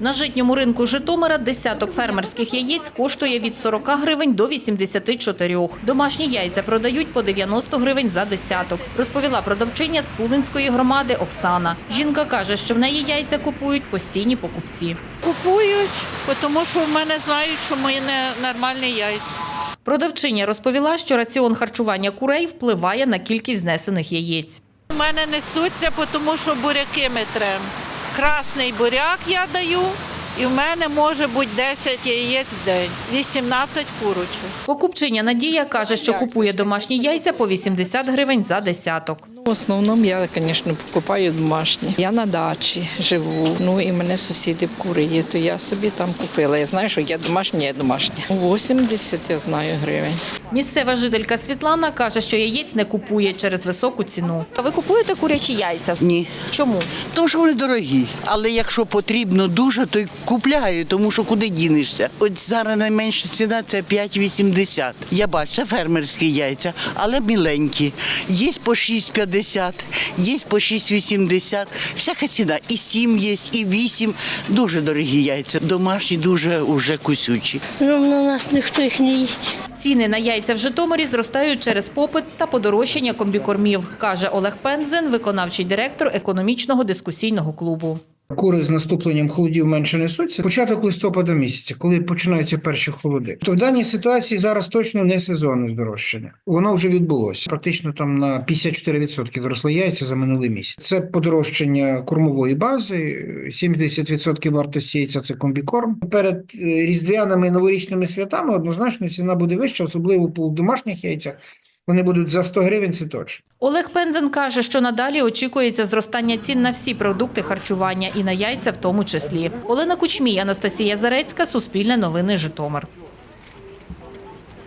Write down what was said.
На житньому ринку Житомира десяток фермерських яєць коштує від 40 гривень до 84. Домашні яйця продають по 90 гривень за десяток, розповіла продавчиня з Пулинської громади Оксана. Жінка каже, що в неї яйця купують постійні покупці. Купують, тому що в мене знають, що мої не нормальні яйця. Продавчиня розповіла, що раціон харчування курей впливає на кількість знесених яєць. У мене несуться, тому що буряки ми трем. Красний буряк я даю, і в мене може бути 10 яєць в день, 18 курочок. Покупчиня Надія каже, що купує домашні яйця по 80 гривень за десяток. В основному я, звісно, покупаю домашні. Я на дачі живу. Ну і мене сусіди кури, то я собі там купила. Я знаю, що є домашні, є домашні. 80, я знаю, гривень. Місцева жителька Світлана каже, що яєць не купує через високу ціну. А ви купуєте курячі яйця? Ні, Чому? тому що вони дорогі. Але якщо потрібно дуже, то й купляю, тому що куди дінешся. От зараз найменша ціна це 5,80. Я бачу, це фермерські яйця, але міленькі. Є по 6,50, є по 6,80. Всяка ціна. І 7 є, і 8. Дуже дорогі яйця. Домашні дуже уже кусючі. Ну, на нас ніхто їх не їсть. Ціни на яйця в Житомирі зростають через попит та подорожчання комбікормів, каже Олег Пензен, виконавчий директор економічного дискусійного клубу. Кури з наступленням холодів менше несуться. Початок листопада місяця, коли починаються перші холоди. То в даній ситуації зараз точно не сезонне здорожчання. Воно вже відбулося. Практично там на 54% зросли яйця за минулий місяць. Це подорожчання кормової бази, 70% вартості яйця це комбікорм. Перед е, різдвяними новорічними святами однозначно ціна буде вища, особливо по домашніх яйцях. Вони будуть за 100 гривень, це точно. Олег Пензен каже, що надалі очікується зростання цін на всі продукти харчування і на яйця в тому числі. Олена Кучмій, Анастасія Зарецька, Суспільне новини Житомир.